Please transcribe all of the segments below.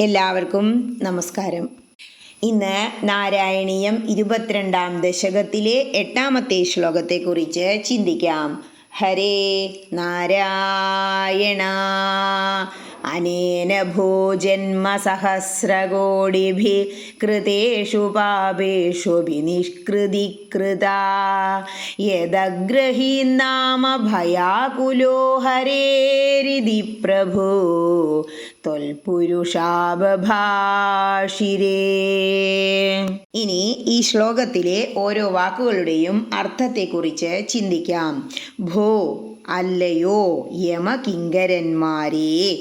എല്ലാവർക്കും നമസ്കാരം. ഇന്ന് നാരായണീയം ഇരുപത്തിരണ്ടാം ദശകത്തിലെ എട്ടാമത്തെ ശ്ലോകത്തെക്കുറിച്ച് ചിന്തിക്കാം. ഹരേ നാരായണ. അനേന ഭോജന്മസഹസ്രകോടിഭി കൃതേഷു പാപേഷു വിനിഷ്കൃതികൃതാ. യദഗ്രഹീന്നാമ ഭയാകുലോ ഹരേരിതി പ്രഭു. തൊൽപുരുഷാബഭാഷിരേ ഇനി ഈ ശ്ലോകത്തിലെ ഓരോ വാക്കുകളുടെയും അർത്ഥത്തെക്കുറിച്ച് ചിന്തിക്കാം. ഭോ അല്ലയോ യമകിങ്കരന്മാരേ.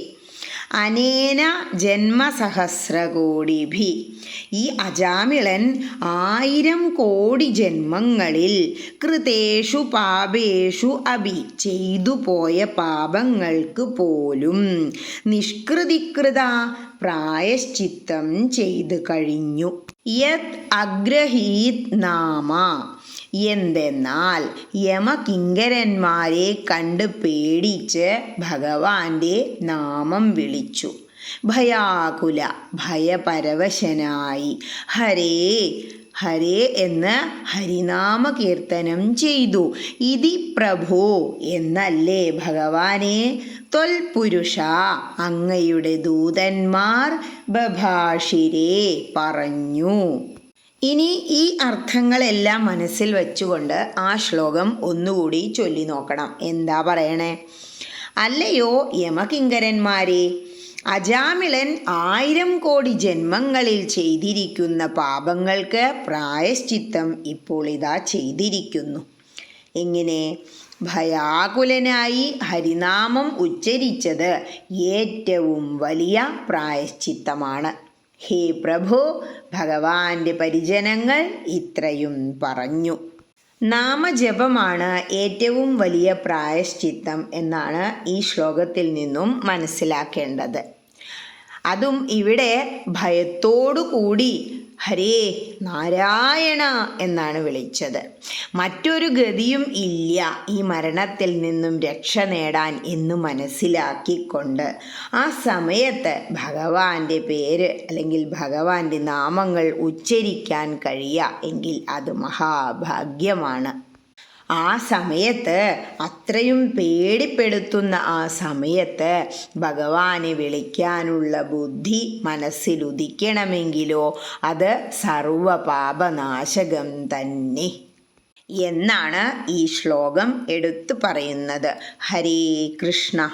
അനേന ജന്മസഹസ്രകോടിഭി. ഈ അജാമിളൻ ആയിരം കോടി ജന്മങ്ങളിൽ കൃതേഷു പാപേഷു അഭി ചെയ്തു പോയ പാപങ്ങൾക്ക് പോലും നിഷ്കൃതികൃത പ്രായശ്ചിത്തം ചെയ്തു കഴിഞ്ഞു. യത് അഗ്രഹീത് നാമ. എന്തെന്നാൽ യമകിങ്കരന്മാരെ കണ്ട് പേടിച്ച് ഭഗവാന്റെ നാമം വിളിച്ചു. ഭയാകുല ഭയപരവശനായി. ഹരേ ഹരേ എന്ന് ഹരിനാമ കീർത്തനം ചെയ്തു. ഇതി പ്രഭോ എന്നല്ലേ ഭഗവാനെ? തൊൽപുരുഷ അങ്ങയുടെ ദൂതന്മാർ ബഭാഷിരേ പറഞ്ഞു. ഇനി ഈ അർത്ഥങ്ങളെല്ലാം മനസ്സിൽ വെച്ചുകൊണ്ട് ആ ശ്ലോകം ഒന്നുകൂടി ചൊല്ലി നോക്കണം. എന്താ പറയണേ? അല്ലയോ യമകിങ്കരന്മാരെ അജാമിളൻ ആയിരം കോടി ജന്മങ്ങളിൽ ചെയ്തിരിക്കുന്ന പാപങ്ങൾക്ക് പ്രായശ്ചിത്തം ഇപ്പോൾ ഇതാ ചെയ്തിരിക്കുന്നു. എങ്ങനെ? ഭയാകുലനായി ഹരിനാമം ഉച്ചരിച്ചത് ഏറ്റവും വലിയ പ്രായശ്ചിത്തമാണ്. ഹേ പ്രഭു ഭഗവാന്റെ പരിജനങ്ങൾ ഇത്രയും പറഞ്ഞു. നാമജപമാണ് ഏറ്റവും വലിയ പ്രായശ്ചിത്തം എന്നാണ് ഈ ശ്ലോകത്തിൽ നിന്നും മനസ്സിലാക്കേണ്ടത്. അതും ഇവിടെ ഭയത്തോടു കൂടി ഹരേ നാരായണ എന്നാണ് വിളിച്ചത്. മറ്റൊരു ഗതിയും ഇല്ല ഈ മരണത്തിൽ നിന്നും രക്ഷ നേടാൻ എന്ന് മനസ്സിലാക്കിക്കൊണ്ട്. ആ സമയത്ത് ഭഗവാന്റെ പേര് അല്ലെങ്കിൽ ഭഗവാന്റെ നാമങ്ങൾ ഉച്ചരിക്കാൻ കഴിയുക എങ്കിൽ അത് മഹാഭാഗ്യമാണ്. ആ സമയത്ത് അത്രയും പേടിപ്പെടുത്തുന്ന ആ സമയത്ത് ഭഗവാനെ വിളിക്കാനുള്ള ബുദ്ധി മനസ്സിലുദിക്കണമെങ്കിലോ അത് സർവപാപനാശകം തന്നെ. എന്നാണ് ഈ ശ്ലോകം എടുത്തു പറയുന്നത്. ഹരേ കൃഷ്ണ.